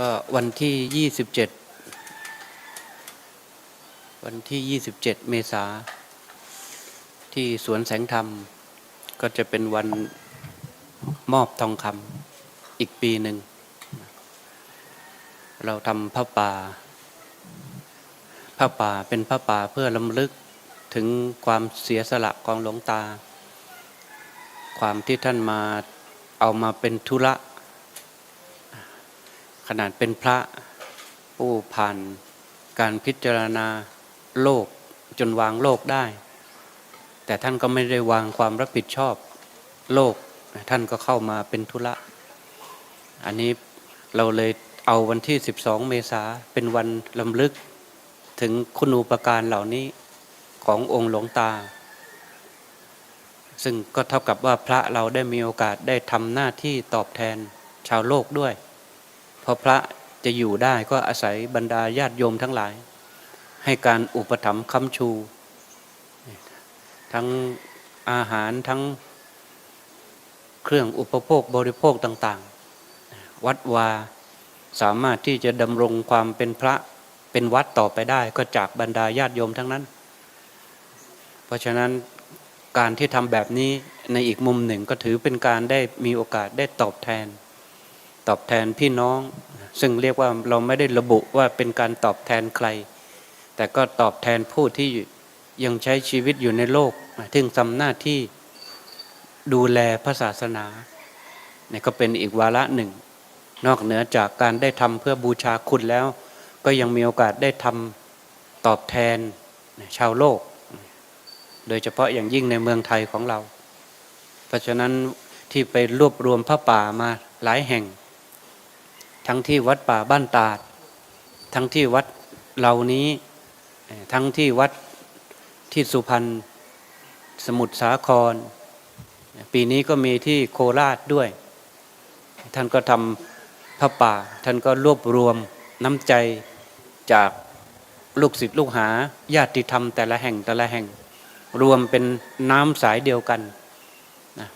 ก็วันที่ยี่สิบเจ็ดวันที่ยี่สิบเจ็ดเมษาที่สวนแสงธรรม ก็จะเป็นวันมอบทองคำอีกปีหนึ่ง เราทำผ้าป่าผ้าป่าเป็นผ้าป่าเพื่อลำลึกถึงความเสียสละของหลวงตา ความที่ท่านมาเอามาเป็นธุระ ขนาดเป็นพระผู้ผ่านการพิจารณาโลกจนวางโลกได้ แต่ท่านก็ไม่ได้วางความรับผิดชอบโลก ท่านก็เข้ามาเป็นธุระ อันนี้เราเลยเอาวันที่ 12 เมษาเป็นวันลำลึกถึงคุณูปการเหล่านี้ขององค์หลวงตา ซึ่งก็เท่ากับว่าพระเราได้มีโอกาสได้ทำหน้าที่ตอบแทนชาวโลกด้วย เพราะพระจะอยู่ได้ก็อาศัยบรรดาญาติโยมทั้งหลาย ให้การอุปถัมภ์ค้ำชู ทั้งอาหารทั้งเครื่องอุปโภคบริโภคต่าง ๆ วัดวาสามารถที่จะดำรงความเป็นพระเป็นวัดต่อไปได้ก็จากบรรดาญาติโยมทั้งนั้น เพราะฉะนั้นการที่ทำแบบนี้ในอีกมุมหนึ่งก็ถือเป็นการได้มีโอกาสได้ตอบแทน ตอบแทนพี่น้อง ซึ่งเรียกว่าเราไม่ได้ระบุว่าเป็นการตอบแทนใคร แต่ก็ตอบแทนผู้ที่ยังใช้ชีวิตอยู่ในโลกถึงทำหน้าที่ดูแลพระศาสนาเนี่ยก็เป็นอีกวาระหนึ่ง นอกเหนือจากการได้ทำเพื่อบูชาคุณแล้ว ก็ยังมีโอกาสได้ทำตอบแทนชาวโลก โดยเฉพาะอย่างยิ่งในเมืองไทยของเรา เพราะฉะนั้นที่ไปรวบรวมพระป่ามาหลายแห่ง ทั้งที่วัดป่าบ้านตาด ทั้งที่วัดเหล่านี้ ทั้งที่วัดที่สุพรรณสมุทรสาคร ปีนี้ก็มีที่โคราชด้วย ท่านก็ทำพระป่า ท่านก็รวบรวมน้ำใจจากลูกศิษย์ลูกหาญาติธรรมแต่ละแห่งแต่ละแห่ง รวมเป็นน้ำสายเดียวกัน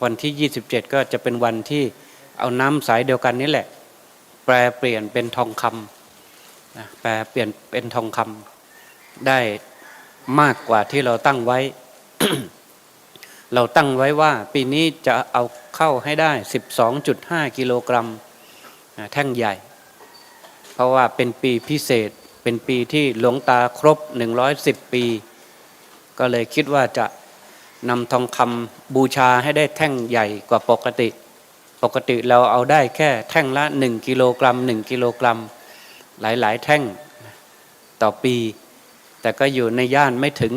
วันที่ 27 ก็จะเป็นวันที่เอาน้ำสายเดียวกันนี่แหละ แปลเปลี่ยนเป็นทองคำแปลเปลี่ยนเป็นทองคำได้มากกว่าที่เราตั้งไว้ เราตั้งไว้ว่า ปีนี้จะเอาเข้าให้ได้ 12.5 กิโลกรัมแท่งใหญ่ เพราะว่าเป็นปีพิเศษ เป็นปีที่หลวงตาครบ 110 ปี ก็เลยคิดว่าจะนำทองคำบูชาให้ได้แท่งใหญ่กว่าปกติ ปกติเราเอาได้แค่แท่งละ 1กิโลกรัม1กิโลกรัม หลายๆ แท่งต่อปี แต่ก็อยู่ในย่านไม่ถึง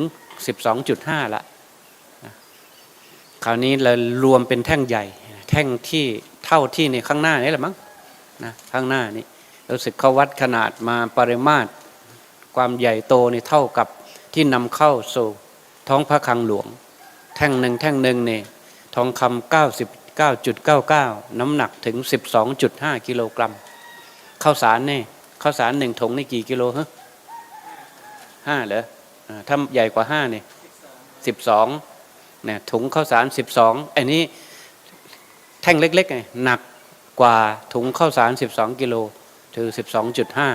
12.5ละนะคราวนี้เรารวมเป็นแท่งใหญ่ แท่งที่เท่าที่ในข้างหน้านี่แหละมั้งนะข้างหน้านี่รู้สึกเขาวัดขนาดมาปริมาตร ความใหญ่โตนี่เท่ากับที่นำเข้าสู่ท้องพระคลังหลวง แท่งหนึ่งแท่งหนึ่งเนี่ยทองคำ 9.99 น้ำหนักถึง 12.5 กิโลกรัมข้าวสารเนี่ยข้าวสารหนึ่งถุงนี่กี่กิโลฮะห้าเหรอถ้าใหญ่กว่าห้าเนี่ยสิบสองเนี่ยถุงข้าวสารสิบสองอันนี้แท่งเล็กๆไงหนักกว่าถุงข้าวสารสิบสองกิโลคือสิบสองจุดห้า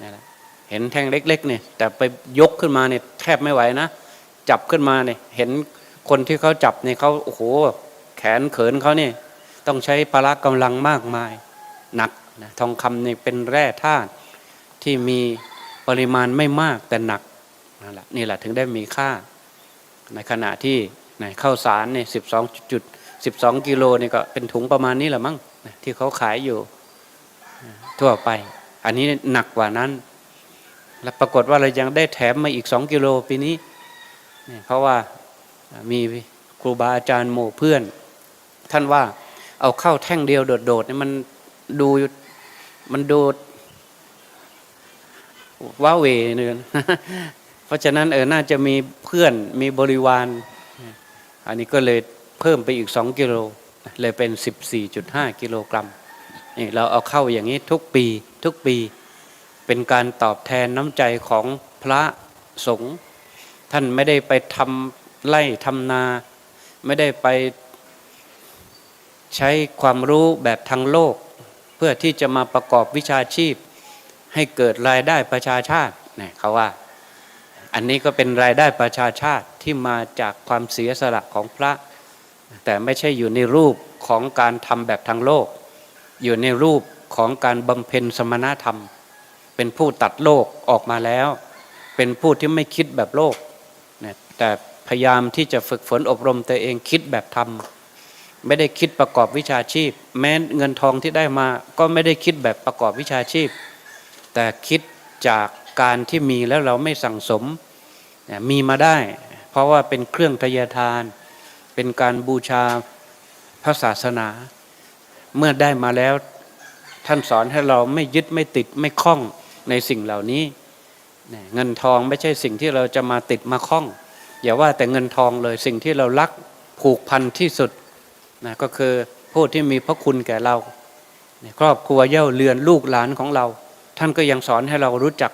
นี่แหละเห็นแท่งเล็กๆเนี่ยแต่ไปยกขึ้นมาเนี่ยแทบไม่ไหวนะ จับขึ้นมาเนี่ยเห็นคนที่เขาจับเนี่ยเขาโอ้โห ขนเขินเขานี่ต้องใช้พละกำลังมากมายหนักนะทองคำเนี่ยเป็นแร่ธาตุที่มีปริมาณไม่มากแต่หนักนั่นแหละนี่แหละถึงได้มีค่า ในขณะที่ในข้าวสารเนี่ยสิบสองจุดสิบสองกิโลนี่ก็เป็นถุงประมาณนี้แหละมั้งนะที่เขาขายอยู่ทั่วไป อันนี้หนักกว่านั้น แล้วปรากฏว่าเรายังได้แถมมาอีกสองกิโลปีนี้เนี่ยเพราะว่ามีครูบาอาจารย์หมู่เพื่อน ท่านว่าเอาเข้าแท่งเดียวโดดๆเนี่ยมันดูมันดูว้าเวเนือนเพราะฉะนั้นเออน่าจะมีเพื่อนมีบริวาร อันนี้ก็เลยเพิ่มไปอีกสองกิโลเลยเป็น 14.5 กิโลกรัมนี่เราเอาเข้าอย่างนี้ทุกปีทุกปีเป็นการตอบแทนน้ำใจของพระสงฆ์ท่านไม่ได้ไปทำไร่ทำนา ไม่ได้ไป ใช้ความรู้แบบทางโลก เพื่อที่จะมาประกอบวิชาชีพ ให้เกิดรายได้ประชาชาติเนี่ยเขาว่า อันนี้ก็เป็นรายได้ประชาชาติที่มาจากความเสียสละของพระ แต่ไม่ใช่อยู่ในรูปของการทำแบบทางโลก อยู่ในรูปของการบำเพ็ญสมณธรรม เป็นผู้ตัดโลกออกมาแล้ว เป็นผู้ที่ไม่คิดแบบโลกนะแต่พยายามที่จะฝึกฝนอบรมตัวเองคิดแบบธรรม ไม่ได้คิดประกอบวิชาชีพ แม้เงินทองที่ได้มา ก็ไม่ได้คิดแบบประกอบวิชาชีพ แต่คิดจากการที่มีแล้วเราไม่สั่งสมมีมาได้ เพราะว่าเป็นเครื่องทยทาน เป็นการบูชาพระศาสนา เมื่อได้มาแล้วท่านสอนให้เราไม่ยึดไม่ติดไม่คล้องในสิ่งเหล่านี้เงินทองไม่ใช่สิ่งที่เราจะมาติดมาคล้อง อย่าว่าแต่เงินทองเลยสิ่งที่เรารักผูกพันที่สุด นะก็คือผู้ที่มีพระคุณแก่เราครอบครัวเย่าเรือนลูกหลานของเรา ท่านก็ยังสอนให้เรารู้จัก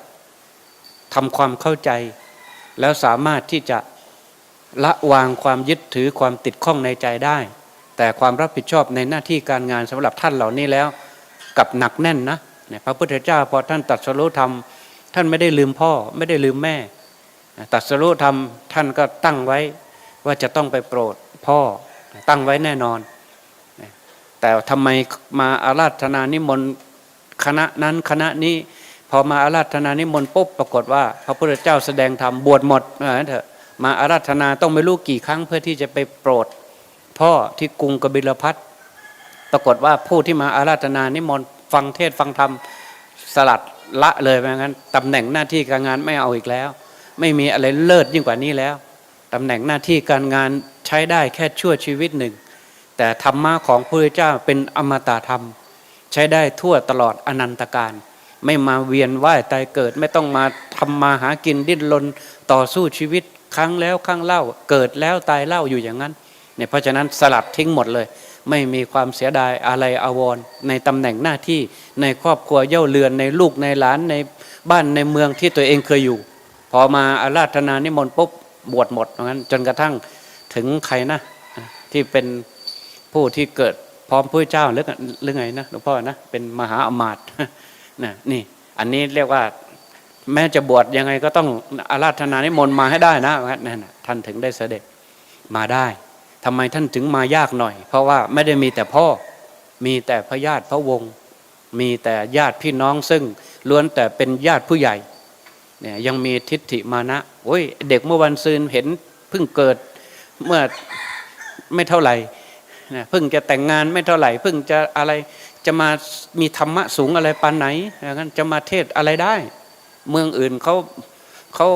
ทำความเข้าใจ แล้วสามารถที่จะละวางความยึดถือความติดข้องในใจได้ แต่ความรับผิดชอบในหน้าที่การงานสำหรับท่านเหล่านี้แล้วกับหนักแน่นนะพระพุทธเจ้าพอท่านตรัสรู้ธรรม ท่านไม่ได้ลืมพ่อไม่ได้ลืมแม่ตรัสรู้ธรรมท่านก็ตั้งไว้ว่าจะต้องไปโปรดพ่อ ตั้งไว้แน่นอน แต่ทำไมมาอาราธนานิมนต์คณะนั้นคณะนี้พอมาอาราธนานิมนต์ปุ๊บปรากฏว่า พระพุทธเจ้าแสดงธรรมบวชหมดว่างั้นเถอะมาอาราธนาต้องไม่รู้กี่ครั้งเพื่อที่จะไปโปรด พ่อที่กรุงกบิลพัทปรากฏว่าผู้ที่มาอาราธนานิมนต์ฟังเทศฟังธรรมสลัดละเลยว่างั้นตำแหน่งหน้าที่การงานไม่เอาอีกแล้ว ไม่มีอะไรเลิศยิ่งกว่านี้แล้ว ตำแหน่งหน้าที่การงานใช้ได้แค่ชั่วชีวิตหนึ่ง แต่ธรรมะของพระพุทธเจ้าเป็นอมตะธรรม ใช้ได้ทั่วตลอดอนันตการ ไม่มาเวียนว่ายตายเกิดไม่ต้องมาทำมาหากินดิ้นรนต่อสู้ชีวิตครั้งแล้วครั้งเล่าเกิดแล้วตายเล่าอยู่อย่างนั้นเนี่ยเพราะฉะนั้นสลัดทิ้งหมดเลย ไม่มีความเสียดายอะไรอาวรในตำแหน่งหน้าที่ในครอบครัวเย่าเรือนในลูกในหลานในบ้านในเมืองที่ตัวเองเคยอยู่ พอมาอาราธนานิมนต์ปุ๊บ บวชหมดเพราะงั้นจนกระทั่งถึงใครนะที่เป็นผู้ที่เกิดพร้อมพระเจ้าหรือหรือไงนะหลวงพ่อนะเป็นมหาอมาตย์นะนี่ อันนี้เรียกว่า แม้จะบวชยังไงก็ต้องอาราธนานิมนต์มาให้ได้นะนั่นนะท่านถึงได้เสด็จมาได้ทำไมท่านถึงมายากหน่อย เพราะว่าไม่ได้มีแต่พ่อมีแต่พระญาติพระวงศ์มีแต่ญาติพี่น้องซึ่งล้วนแต่เป็นญาติผู้ใหญ่ เนี่ยยังมีทิฏฐิมานะโอ้ยเด็กเมื่อวันซืนเห็นเพิ่งเกิดเมื่อไม่เท่าไหร่นะเพิ่งจะแต่งงานไม่เท่าไหร่เพิ่งจะอะไรจะมามีธรรมะสูงอะไรปานไหนอย่างนั้นจะมาเทศอะไรได้ เมืองอื่นเขาเขา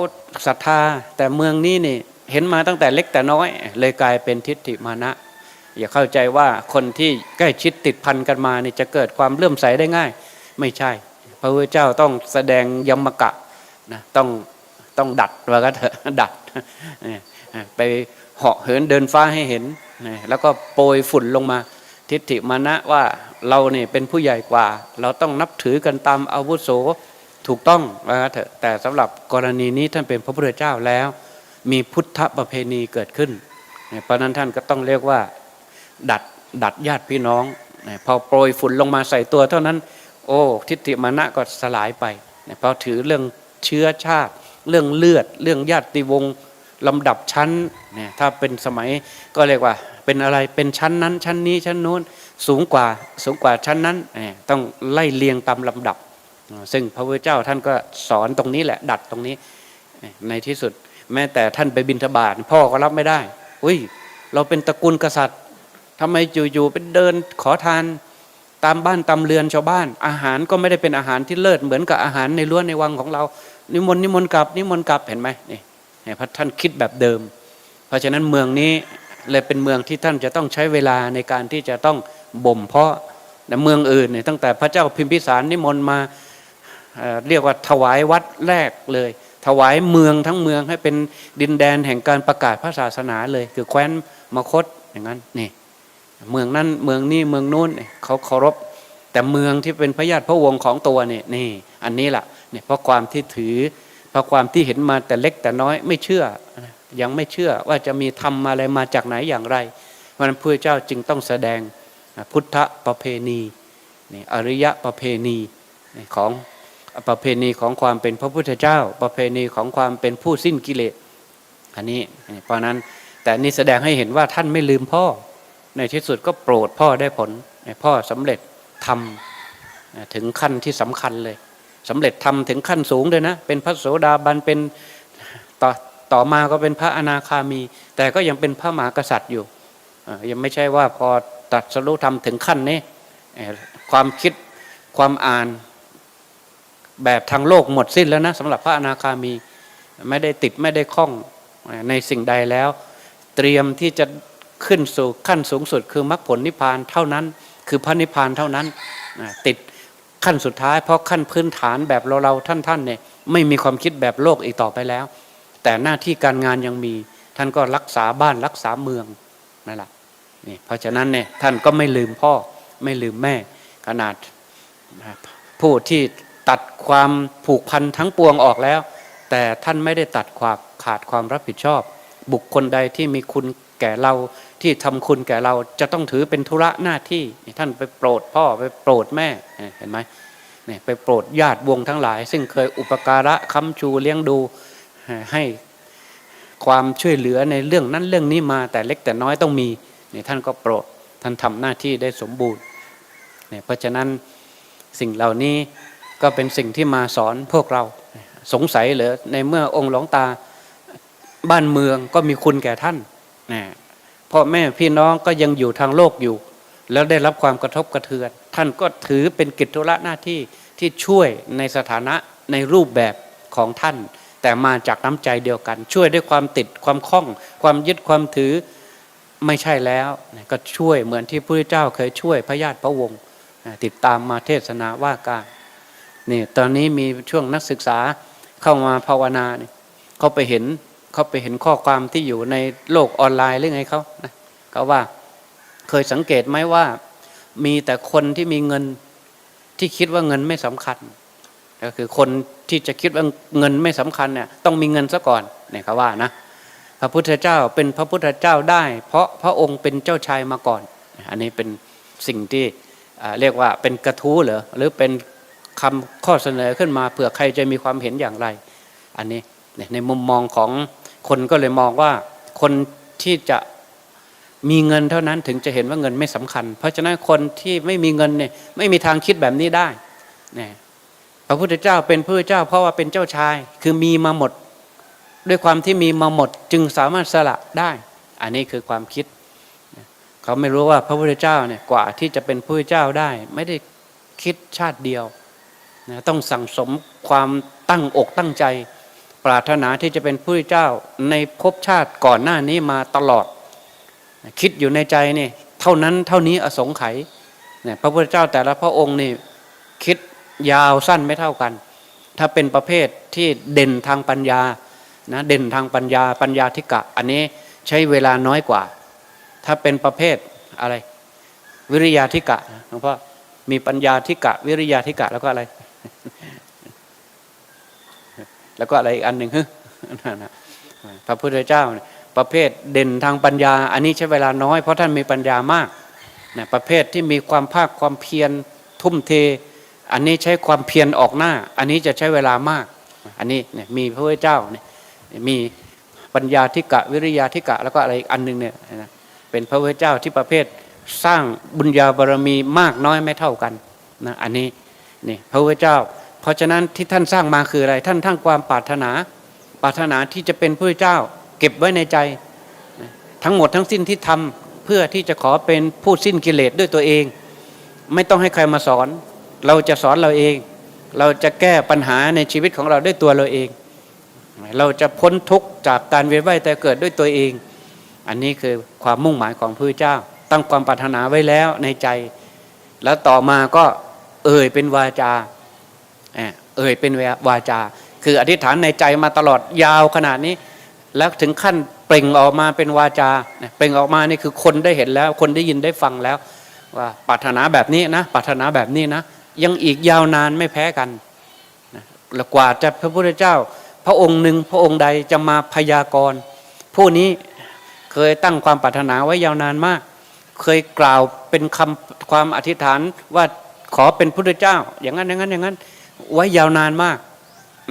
ศรัทธา แต่เมืองนี้นี่เห็นมาตั้งแต่เล็กแต่น้อย เลยกลายเป็นทิฏฐิมานะ อย่าเข้าใจว่าคนที่ใกล้ชิดติดพันกันมานี่จะเกิดความเลื่อมใสได้ง่าย ไม่ใช่ พระพุทธเจ้าต้องแสดงยมกะ นะต้องต้องดัดว่ากันเถอะดัดไปเหาะเหินเดินฟ้าให้เห็นแล้วก็โปรยฝุ่นลงมา ทิฏฐิมานะว่าเราเนี่ยเป็นผู้ใหญ่กว่า เราต้องนับถือกันตามอาวุโสถูกต้องว่ากันเถอะแต่สำหรับกรณีนี้ท่านเป็นพระพุทธเจ้าแล้ว มีพุทธประเพณีเกิดขึ้นเพราะนั้นท่านก็ต้องเรียกว่า ดัดดัดญาติพี่น้องพอโปรยฝุ่นลงมาใส่ตัวเท่านั้น โอ้ทิฏฐิมานะก็สลายไปเพราะถือเรื่อง เชื้อชาติ เรื่องเลือด เรื่องญาติวงศ์ลำดับชั้นเนี่ยถ้าเป็นสมัยก็เรียกว่าเป็นอะไรเป็นชั้นนั้นชั้นนี้ชั้นนู้นสูงกว่าสูงกว่าชั้นนั้นเนี่ยต้องไล่เรียงตามลำดับ ซึ่งพระพุทธเจ้าท่านก็สอนตรงนี้แหละดัดตรงนี้ในที่สุด แม้แต่ท่านไปบิณฑบาตพ่อก็รับไม่ได้อุ้ยเราเป็นตระกูลกษัตริย์ทำไมอยู่ๆเป็นเดินขอทานตามบ้านตามเรือนชาวบ้าน อาหารก็ไม่ได้เป็นอาหารที่เลิศเหมือนกับอาหารในรั้วในวังของเรา นิมนต์นิมนต์กลับนิมนต์กลับเห็นไหมนี่พระท่านคิดแบบเดิม เพราะฉะนั้นเมืองนี้เลยเป็นเมืองที่ท่านจะต้องใช้เวลาในการที่จะต้องบ่มเพาะแต่เมืองอื่นเนี่ยตั้งแต่พระเจ้าพิมพิสารนิมนต์มาเรียกว่าถวายวัดแรกเลย ถวายเมืองทั้งเมืองให้เป็นดินแดนแห่งการประกาศพระศาสนาเลย คือแคว้นมคตอย่างนั้นนี่เมืองนั้นเมืองนี้เมืองนู้นเขาเคารพแต่เมืองที่เป็นพระญาติพระวงศ์ของตัวนี่นี่ อันนี้แหละ เนี่ยเพราะความที่ถือเพราะความที่เห็นมาแต่เล็กแต่น้อยไม่เชื่อ ยังไม่เชื่อว่าจะมีธรรมอะไรมาจากไหนอย่างไรเพราะนั้นพระเจ้าจึงต้องแสดงพุทธประเพณีนี่อริยประเพณีของประเพณีของความเป็นพระพุทธเจ้า ประเพณีของความเป็นผู้สิ้นกิเลสอันนี้เพราะนั้นแต่นี่แสดงให้เห็นว่าท่านไม่ลืมพ่อ ในที่สุดก็โปรดพ่อได้ผลพ่อสำเร็จทำถึงขั้นที่สำคัญเลย สำเร็จทำถึงขั้นสูงเลยนะ เป็นพระโสดาบันเป็นต่อต่อมาก็เป็นพระอนาคามี แต่ก็ยังเป็นพระมหากษัตริย์อยู่ยังไม่ใช่ว่าพอตัดสรุธรรมถึงขั้นนี้ความคิดความอ่านแบบทางโลกหมดสิ้นแล้วนะสำหรับพระอนาคามีไม่ได้ติดไม่ได้คล้องในสิ่งใดแล้ว เตรียมที่จะขึ้นสู่ขั้นสูงสุดคือมรรคผลนิพพานเท่านั้น คือพระนิพพานเท่านั้นติด ขั้นสุดท้ายเพราะขั้นพื้นฐานแบบเราเราท่านท่านเนี่ยไม่มีความคิดแบบโลกอีกต่อไปแล้ว แต่หน้าที่การงานยังมี ท่านก็รักษาบ้านรักษาเมืองนั่นแหละนี่เพราะฉะนั้นเนี่ยท่านก็ไม่ลืมพ่อไม่ลืมแม่ ขนาดผู้ที่ตัดความผูกพันทั้งปวงออกแล้ว แต่ท่านไม่ได้ตัดความขาดความรับผิดชอบ บุคคลใดที่มีคุณ แก่เราที่ทำคุณแก่เราจะต้องถือเป็นธุระหน้าที่ท่านไปโปรดพ่อไปโปรดแม่เห็นไหมเนี่ยไปโปรดญาติวงทั้งหลาย ซึ่งเคยอุปการะค้ำชูเลี้ยงดูให้ความช่วยเหลือในเรื่องนั้นเรื่องนี้มาแต่เล็กแต่น้อยต้องมีเนี่ยท่านก็โปรดท่านทำหน้าที่ได้สมบูรณ์เนี่ยเพราะฉะนั้นสิ่งเหล่านี้ก็เป็นสิ่งที่มาสอนพวกเราสงสัยเหรอในเมื่อองค์หลวงตาบ้านเมืองก็มีคุณแก่ท่าน นะพ่อแม่พี่น้องก็ยังอยู่ทางโลกอยู่ แล้วได้รับความกระทบกระเทือน ท่านก็ถือเป็นกิจธุระหน้าที่ที่ช่วยในสถานะในรูปแบบของท่าน แต่มาจากน้ำใจเดียวกัน ช่วยด้วยความติดความคล้อง ความยึดความถือไม่ใช่แล้วก็ช่วยเหมือนที่พระเจ้าเคยช่วยพระญาติพระวงศ์ติดตามมาเทศนาว่าการนี่ตอนนี้มีช่วงนักศึกษาเข้ามาภาวนาเนี่ยเขาไปเห็น เขาไปเห็นข้อความที่อยู่ในโลกออนไลน์หรือไงเขาเขาว่าเคยสังเกตไหมว่า มีแต่คนที่มีเงินที่คิดว่าเงินไม่สำคัญ ก็คือคนที่จะคิดว่าเงินไม่สำคัญเนี่ยต้องมีเงินซะก่อนเนี่ยเขาว่านะพระพุทธเจ้าเป็นพระพุทธเจ้าได้ เพราะพระองค์เป็นเจ้าชายมาก่อน อันนี้เป็นสิ่งที่เรียกว่าเป็นกระทู้เหรอหรือเป็นคำข้อเสนอขึ้นมาเผื่อใครจะมีความเห็นอย่างไร อันนี้ในมุมมองของ คนก็เลยมองว่าคนที่จะมีเงินเท่านั้นถึงจะเห็นว่าเงินไม่สำคัญ เพราะฉะนั้นคนที่ไม่มีเงินเนี่ยไม่มีทางคิดแบบนี้ได้เนี่ยพระพุทธเจ้าเป็นพระเจ้า เพราะว่าเป็นเจ้าชาย คือมีมาหมด ด้วยความที่มีมาหมดจึงสามารถสละได้ อันนี้คือความคิด เขาไม่รู้ว่าพระพุทธเจ้าเนี่ยกว่าที่จะเป็นพระเจ้าได้ ไม่ได้คิดชาติเดียวนะต้องสั่งสมความตั้งอกตั้งใจ ปรารถนาที่จะเป็นผู้เจ้าในภพชาติก่อนหน้านี้มาตลอด คิดอยู่ในใจนี่เท่านั้นเท่านี้อสงไขยเนี่ยพระพุทธเจ้าแต่ละพระองค์นี่คิดยาวสั้นไม่เท่ากัน ถ้าเป็นประเภทที่เด่นทางปัญญานะเด่นทางปัญญาปัญญาธิกะ อันนี้ใช้เวลาน้อยกว่า ถ้าเป็นประเภทอะไร วิริยาธิกะหลวงพ่อมีปัญญาธิกะ วิริยาธิกะแล้วก็อะไร แล้วก็อะไรอีกอันหนึ่งฮึพระพุทธเจ้าประเภทเด่นทางปัญญา อันนี้ใช้เวลาน้อยเพราะท่านมีปัญญามากนะประเภทที่มีความภาคความเพียรทุ่มเท อันนี้ใช้ความเพียรออกหน้า อันนี้จะใช้เวลามาก อันนี้เนี่ยมีพระพุทธเจ้าเนี่ยมีปัญญาธิกะวิริยาธิกะแล้วก็อะไรอีกอันหนึ่งเนี่ยเป็นพระพุทธเจ้าที่ประเภทสร้างบุญญาบารมีมากน้อยไม่เท่ากันนะอันนี้นี่พระพุทธเจ้า เพราะฉะนั้นที่ท่านสร้างมาคืออะไร ท่านทั้งความปรารถนาปรารถนาที่จะเป็นพระเจ้า เก็บไว้ในใจ ทั้งหมดทั้งสิ้นที่ทำเพื่อที่จะขอเป็นผู้สิ้นกิเลสด้วยตัวเอง ไม่ต้องให้ใครมาสอน เราจะสอนเราเอง เราจะแก้ปัญหาในชีวิตของเราด้วยตัวเราเอง เราจะพ้นทุกข์จากการเวียนว่ายแต่เกิดด้วยตัวเอง อันนี้คือความมุ่งหมายของพระเจ้า ตั้งความปรารถนาไว้แล้วในใจ แล้วต่อมาก็เอ่ยเป็นวาจา เอ่ยเป็นวาจา คืออธิษฐานในใจมาตลอดยาวขนาดนี้ แล้วถึงขั้นเปล่งออกมาเป็นวาจาเปล่งออกมานี่คือคนได้เห็นแล้ว คนได้ยินได้ฟังแล้ว ว่าปรารถนาแบบนี้นะปรารถนาแบบนี้นะ ยังอีกยาวนานไม่แพ้กันแล้วกว่าจะพระพุทธเจ้า พระองค์หนึ่งพระองค์ใดจะมาพยากรณ์ผู้นี้เคยตั้งความปรารถนาไว้ยาวนานมาก เคยกล่าวเป็นคำความอธิษฐานว่าขอเป็นพุทธเจ้า อย่างนั้นอย่างนั้นอย่างนั้น ไว้ยาวนานมาก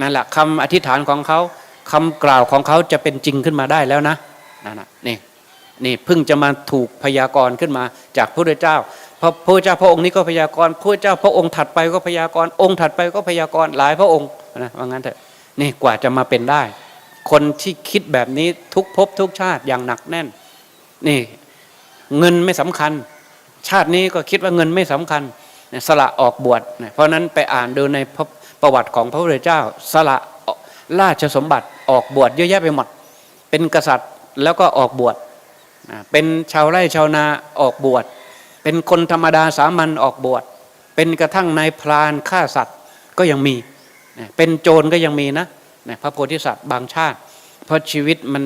นั่นแหละคำอธิษฐานของเขาคำกล่าวของเขาจะเป็นจริงขึ้นมาได้แล้วนะนั่นนะนี่นี่เพิ่งจะมาถูกพยากรณ์ขึ้นมาจากพระพุทธเจ้าพระพุทธเจ้าพระองค์นี้ก็พยากรณ์พระเจ้าพระองค์ถัดไปก็พยากรณ์องค์ถัดไปก็พยากรณ์หลายพระองค์นะว่างั้นเถอะนี่กว่าจะมาเป็นได้ คนที่คิดแบบนี้ทุกภพทุกชาติอย่างหนักแน่น นี่เงินไม่สำคัญ ชาตินี้ก็คิดว่าเงินไม่สำคัญ สละออกบวชเพราะนั้นไปอ่านดูในประวัติของพระพุทธเจ้า สละราชสมบัติออกบวชเยอะแยะไปหมด เป็นกษัตริย์แล้วก็ออกบวชเป็นชาวไร่ชาวนาออกบวช เป็นคนธรรมดาสามัญออกบวช เป็นกระทั่งนายพรานฆ่าสัตว์ก็ยังมี เป็นโจรก็ยังมีนะพระโพธิสัตว์บางชาติ เพราะชีวิตมัน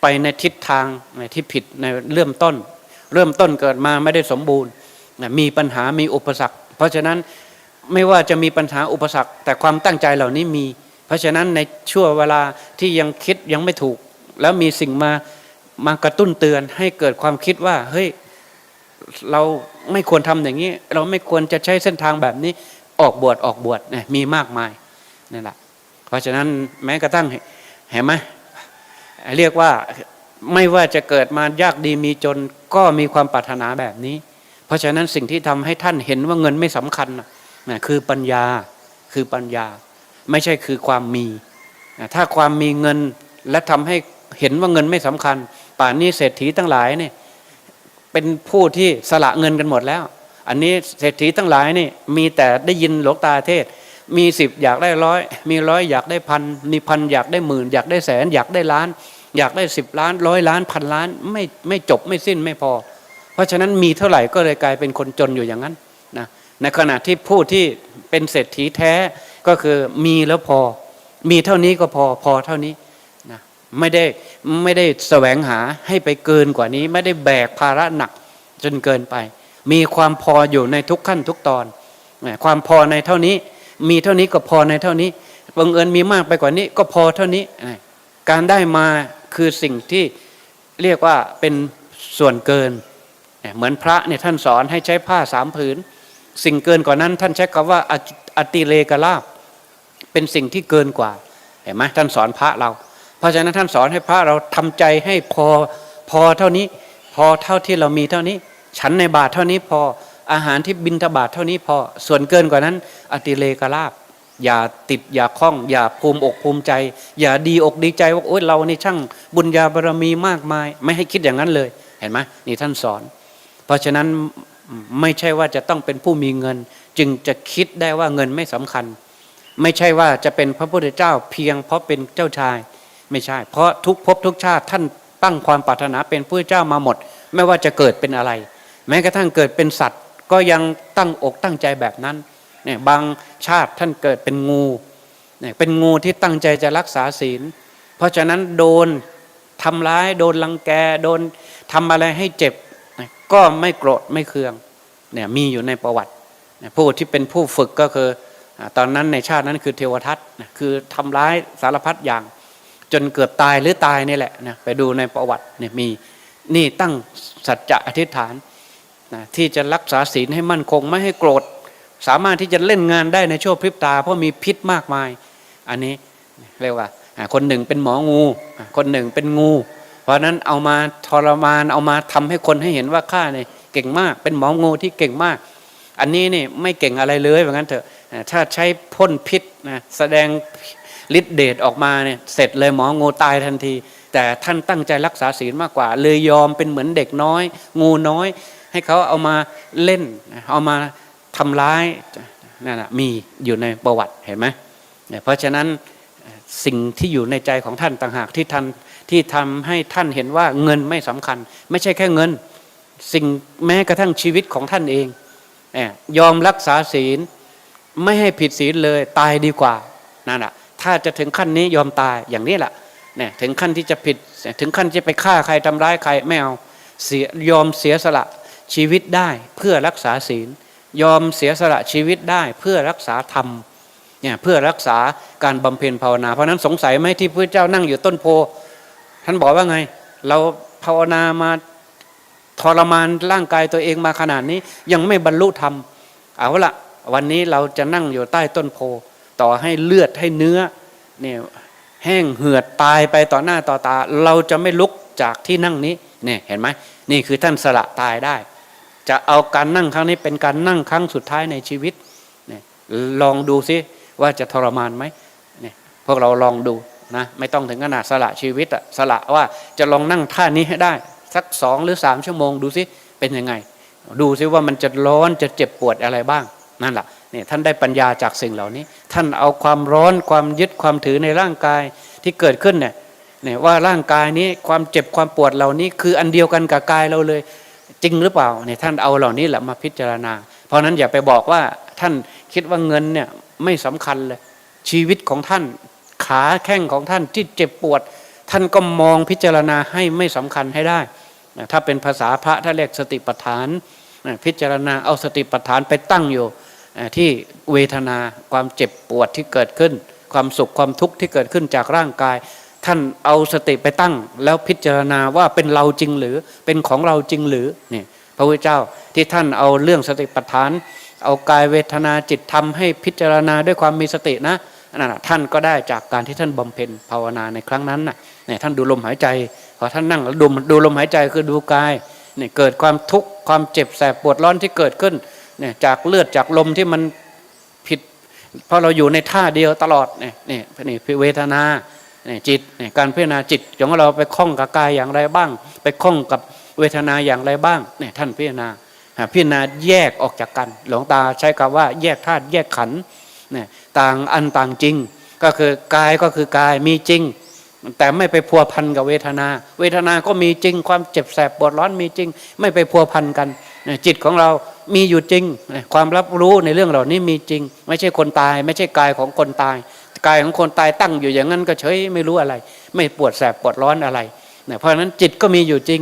ไปในทิศทางในที่ผิดในเริ่มต้น เริ่มต้นเกิดมาไม่ได้สมบูรณ์ มีปัญหามีอุปสรรค เพราะฉะนั้นไม่ว่าจะมีปัญหาอุปสรรค แต่ความตั้งใจเหล่านี้มี เพราะฉะนั้นในช่วงเวลาที่ยังคิดยังไม่ถูก แล้วมีสิ่งมามากระตุ้นเตือนให้เกิดความคิดว่าเฮ้ยเราไม่ควรทำอย่างนี้ เราไม่ควรจะใช้เส้นทางแบบนี้ออกบวชออกบวชเนี่ยมีมากมายนั่นแหละเพราะฉะนั้นแม้กระทั่งเห็นไหมเรียกว่าไม่ว่าจะเกิดมายากดีมีจนก็มีความปรารถนาแบบนี้ เพราะฉะนั้นสิ่งที่ทำให้ท่านเห็นว่าเงินไม่สำคัญนะนะคือปัญญาคือปัญญา ไม่ใช่คือความมีถ้าความมีเงินและทำให้เห็นว่าเงินไม่สำคัญ ป่านนี้เศรษฐีทั้งหลายเนี่ยเป็นผู้ที่สละเงินกันหมดแล้ว อันนี้เศรษฐีทั้งหลายนี่มีแต่ได้ยินหลวงตาเทศ มีสิบอยากได้ร้อยมีร้อยอยากได้พันมีพันอยากได้หมื่นอยากได้แสนอยากได้ล้าน อยากได้สิบล้านร้อยล้านพันล้านไม่ไม่จบไม่สิ้นไม่พอ เพราะฉะนั้นมีเท่าไหร่ก็เลยกลายเป็นคนจนอยู่อย่างนั้นนะในขณะที่ผู้ที่เป็นเศรษฐีแท้ก็คือมีแล้วพอ มีเท่านี้ก็พอพอเท่านี้นะไม่ได้ไม่ได้แสวงหาให้ไปเกินกว่านี้ ไม่ได้แบกภาระหนักจนเกินไป มีความพออยู่ในทุกขั้นทุกตอน ความพอในเท่านี้ มีเท่านี้ก็พอในเท่านี้บังเอิญมีมากไปกว่านี้ก็พอเท่านี้ การได้มาคือสิ่งที่เรียกว่าเป็นส่วนเกิน เหมือนพระเนี่ยท่านสอนให้ใช้ผ้าสามผืน สิ่งเกินกว่านั้น ท่านใช้คำว่าออติเลกลาบเป็นสิ่งที่เกินกว่าเห็นไหมท่านสอนพระเรา เพราะฉะนั้นท่านสอนให้พระเราทำใจให้พอพอเท่านี้ พอเท่าที่เรามีเท่านี้ ฉันในบาทเท่านี้พออาหารที่บินทบาทเท่านี้พอส่วนเกินกว่านั้น อติเลกลาบอย่าติดอย่าคล้อง อย่าภูมิอกภูมิใจ อย่าดีอกดีใจว่าโอ๊ยเรานี่ช่างบุญญาบารมีมากมาย ไม่ให้คิดอย่างนั้นเลย เห็นไหมนี่ท่านสอน เพราะฉะนั้นไม่ใช่ว่าจะต้องเป็นผู้มีเงิน จึงจะคิดได้ว่าเงินไม่สำคัญ ไม่ใช่ว่าจะเป็นพระพุทธเจ้าเพียงเพราะเป็นเจ้าชาย ไม่ใช่ เพราะทุกภพทุกชาติท่านตั้งความปรารถนาเป็นพระเจ้ามาหมด ไม่ว่าจะเกิดเป็นอะไร แม้กระทั่งเกิดเป็นสัตว์ ก็ยังตั้งอกตั้งใจแบบนั้นเนี่ยบางชาติท่านเกิดเป็นงูเนี่ยเป็นงูที่ตั้งใจจะรักษาศีล เพราะฉะนั้นโดนทำร้ายโดนลังแกโดนทำอะไรให้เจ็บ ก็ไม่โกรธไม่เคืองเนี่ยมีอยู่ในประวัติผู้ที่เป็นผู้ฝึกก็คือตอนนั้นในชาตินั้นคือเทวทัตคือทำร้ายสารพัดอย่าง จนเกือบตายหรือตายนี่แหละนะไปดูในประวัติเนี่ยมีนี่ตั้งสัจจะอธิษฐานนะที่จะรักษาศีลให้มั่นคงไม่ให้โกรธ สามารถที่จะเล่นงานได้ในช่วงพริบตา เพราะมีพิษมากมาย อันนี้เรียกว่าคนหนึ่งเป็นหมองู คนหนึ่งเป็นงู เพราะนั้นเอามาทรมานเอามาทำให้คนให้เห็นว่าข้าเนี่ยเก่งมาก เป็นหมองูที่เก่งมาก อันนี้นี่ไม่เก่งอะไรเลยเหมือนกันเถอะถ้าใช้พ่นพิษนะแสดงฤทธิเดชออกมาเนี่ยเสร็จเลยหมองูตายทันที แต่ท่านตั้งใจรักษาศีลมากกว่า เลยยอมเป็นเหมือนเด็กน้อย งูน้อย ให้เขาเอามาเล่นเอามาทำร้ายนั่นแหะมีอยู่ในประวัติเห็นไหมเพราะฉะนั้นสิ่งที่อยู่ในใจของท่านต่างหากที่ท่าน ที่ทำให้ท่านเห็นว่าเงินไม่สำคัญ ไม่ใช่แค่เงิน สิ่งแม้กระทั่งชีวิตของท่านเองยอมรักษาศีล ไม่ให้ผิดศีลเลยตายดีกว่านั่นแหะถ้าจะถึงขั้นนี้ยอมตายอย่างนี้แหละเนี่ยถึงขั้นที่จะผิดถึงขั้นจะไปฆ่าใครทำร้ายใครไม่เอาเสียยอมเสียสละชีวิตได้เพื่อรักษาศีล ยอมเสียสละชีวิตได้เพื่อรักษาธรรมเนี่ยเพื่อรักษาการบำเพ็ญภาวนา เพราะนั้นสงสัยไหมที่พระเจ้านั่งอยู่ต้นโพ ท่านบอกว่าไง เราภาวนามาทรมานร่างกายตัวเองมาขนาดนี้ ยังไม่บรรลุธรรมเอาละวันนี้เราจะนั่งอยู่ใต้ต้นโพ ต่อให้เลือดให้เนื้อเนี่ยแห้งเหือดตายไปต่อหน้าต่อตา เราจะไม่ลุกจากที่นั่งนี้เนี่ยเห็นไหมนี่คือท่านสละตายได้ จะเอาการนั่งครั้งนี้เป็นการนั่งครั้งสุดท้ายในชีวิตเนี่ยลองดูซิว่าจะทรมานไหมเนี่ยพวกเราลองดู นะไม่ต้องถึงขนาดสละชีวิตอะสละว่าจะลองนั่งท่านี้ให้ได้ สักสองหรือสามชั่วโมงดูซิเป็นยังไง ดูซิว่ามันจะร้อนจะเจ็บปวดอะไรบ้างนั่นแหละนี่ท่านได้ปัญญาจากสิ่งเหล่านี้ ท่านเอาความร้อนความยึดความถือในร่างกายที่เกิดขึ้นเนี่ยเนี่ยว่าร่างกายนี้ความเจ็บความปวดเหล่านี้ คืออันเดียวกันกับกายเราเลย จริงหรือเปล่าเนี่ยท่านเอาเหล่านี้แหละมาพิจารณา เพราะนั้นอย่าไปบอกว่าท่านคิดว่าเงินเนี่ยไม่สำคัญเลยชีวิตของท่าน ขาแข้งของท่านที่เจ็บปวด ท่านก็มองพิจารณาให้ไม่สำคัญให้ได้ ถ้าเป็นภาษาพระท่าเรียกสติปัฏฐาน พิจารณาเอาสติปัฏฐานไปตั้งอยู่ที่เวทนาความเจ็บปวดที่เกิดขึ้น ความสุขความทุกข์ที่เกิดขึ้นจากร่างกาย ท่านเอาสติไปตั้ง แล้วพิจารณาว่าเป็นเราจริงหรือเป็นของเราจริงหรือเนี่ยพระพุทธเจ้าที่ท่านเอาเรื่องสติปัฏฐาน เอากายเวทนาจิตทำให้พิจารณาด้วยความมีสตินะ นั่นนะท่านก็ได้จากการที่ท่านบำเพ็ญภาวนาในครั้งนั้นน่ะเนี่ยท่านดูลมหายใจพอท่านนั่งแล้วดูดูลมหายใจคือดูกายเนี่ยเกิดความทุกข์ความเจ็บแสบปวดร้อนที่เกิดขึ้นเนี่ยจากเลือดจากลมที่มันผิดเพราะเราอยู่ในท่าเดียวตลอดเนี่ยเนี่ยนี่เวทนาเนี่ยจิตเนี่ยการพิจารณาจิตของเราไปคล้องกับกายอย่างไรบ้าง ไปคล้องกับเวทนาอย่างไรบ้างเนี่ยท่านพิจารณาพิจารณาแยกออกจากกัน หลวงตาใช้คำว่าแยกธาตุแยกขันธ์เนี่ย ต่างอันต่างจริง ก็คือกายก็คือกายมีจริง แต่ไม่ไปพัวพันกับเวทนา เวทนาก็มีจริง ความเจ็บแสบปวดร้อนมีจริง ไม่ไปพัวพันกัน จิตของเรามีอยู่จริง ความรับรู้ในเรื่องเหล่านี้มีจริง ไม่ใช่คนตาย ไม่ใช่กายของคนตาย กายของคนตายตั้งอยู่อย่างนั้นก็เฉยไม่รู้อะไร ไม่ปวดแสบปวดร้อนอะไรเนี่ยเพราะฉะนั้นจิตก็มีอยู่จริง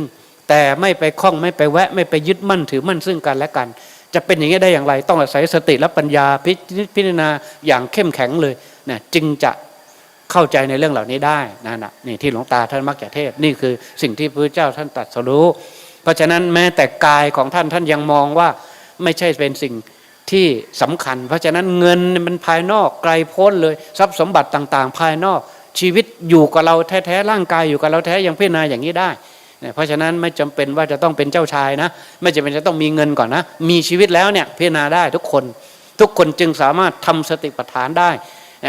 แต่ไม่ไปคล้องไม่ไปแวะ ไม่ไปยึดมั่นถือมั่นซึ่งกันและกัน จะเป็นอย่างนี้ได้อย่างไร ต้องอาศัยสติและปัญญาพิพิจารณาอย่างเข้มแข็งเลยนะจึงจะเข้าใจในเรื่องเหล่านี้ได้นั่นนะนี่ที่หลวงตาท่านมักจะเทศนี่คือสิ่งที่พระเจ้าท่านตรัสรู้ เพราะฉะนั้นแม้แต่กายของท่านท่านยังมองว่าไม่ใช่เป็นสิ่งที่สำคัญ เพราะฉะนั้นเงินมันภายนอกไกลโพ้นเลยทรัพย์สมบัติต่าง ๆ ภายนอกชีวิตอยู่กับเราแท้ๆร่างกายอยู่กับเราแท้ยังพิจารณาอย่างนี้ได้ เพราะฉะนั้นไม่จำเป็นว่าจะต้องเป็นเจ้าชายนะ ไม่จำเป็นจะต้องมีเงินก่อนนะ มีชีวิตแล้วเนี่ยพิจารณาได้ทุกคน ทุกคนจึงสามารถทำสติปัฏฐานได้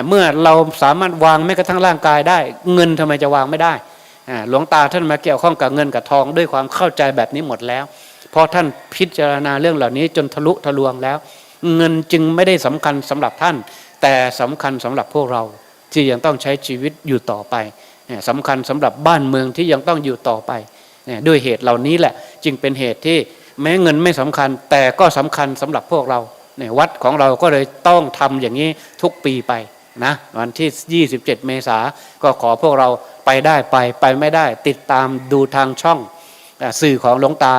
เมื่อเราสามารถวางแม้กระทั่งร่างกายได้ เงินทำไมจะวางไม่ได้ หลวงตาท่านมาเกี่ยวข้องกับเงินกับทองด้วยความเข้าใจแบบนี้หมดแล้ว เพราะท่านพิจารณาเรื่องเหล่านี้จนทะลุทะลวงแล้ว เงินจึงไม่ได้สำคัญสำหรับท่าน แต่สำคัญสำหรับพวกเราที่ยังต้องใช้ชีวิตอยู่ต่อไปสำคัญสำหรับบ้านเมืองที่ยังต้องอยู่ต่อไป ด้วยเหตุเหล่านี้แหละ จึงเป็นเหตุที่แม้เงินไม่สำคัญ แต่ก็สำคัญสำหรับพวกเราเนี่ยวัดของเราก็เลยต้องทำอย่างนี้ทุกปีไปนะวันที่ 27 เมษาก็ขอพวกเราไปได้ไปไปไม่ได้ ติดตามดูทางช่องสื่อของหลวงตา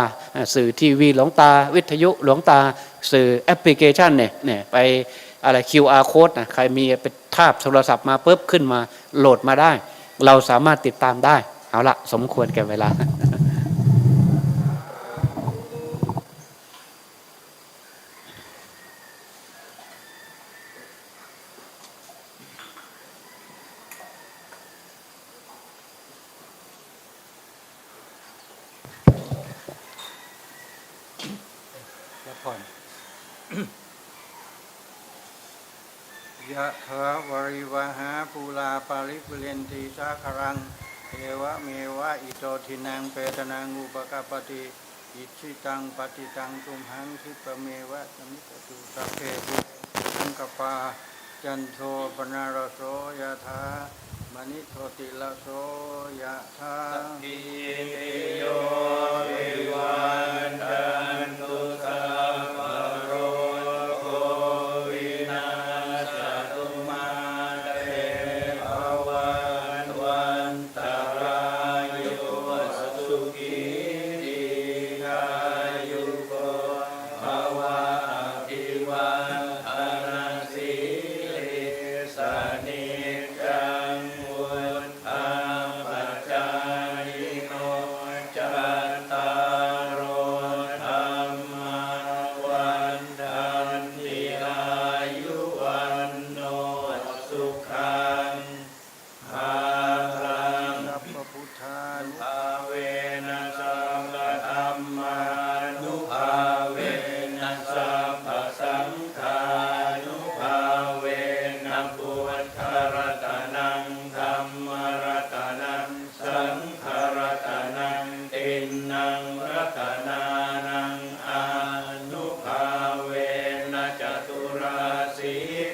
สื่อทีวีหลวงตา วิทยุหลวงตา สื่อแอปพลิเคชันเนี่ยเนี่ยไปอะไร QR code นะใครมีไปทาบโทรศัพท์มาปุ๊บขึ้นมาโหลดมาได้ เราสามารถติดตามได้ เอาละสมควรแก่เวลา ยะถาวาริวหาปูลาปาริปุเรนติสาครังเอวะเมวะอิโตทินังเปตนังอุปกาปติอิชิตังปฏิตังตุมหังคิปเมวะสมิจตุสัพเพบุสังกปาจันโทปนารโสยะถามณิโทติละโสยะถาอิติโยวิวันตัน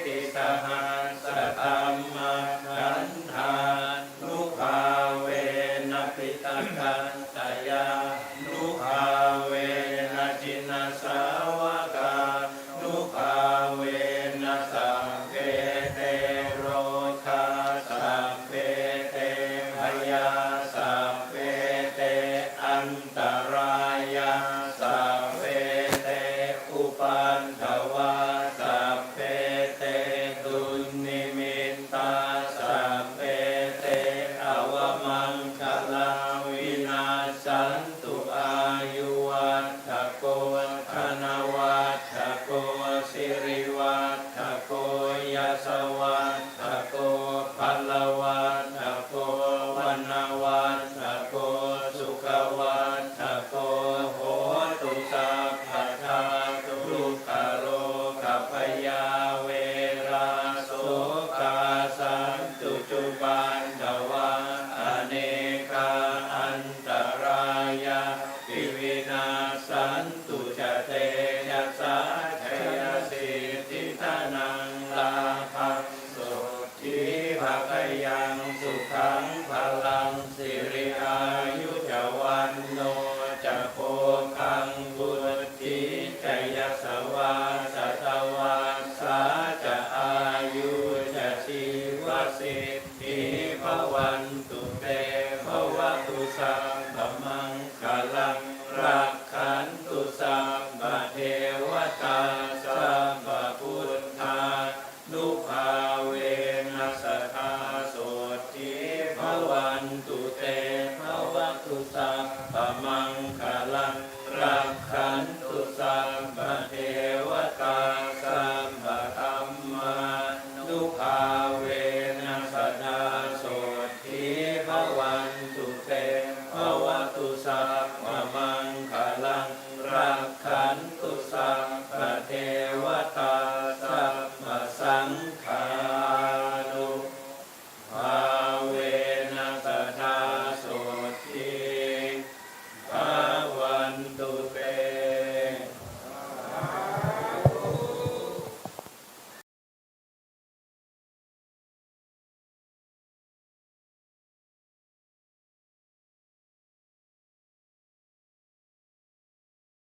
ติสห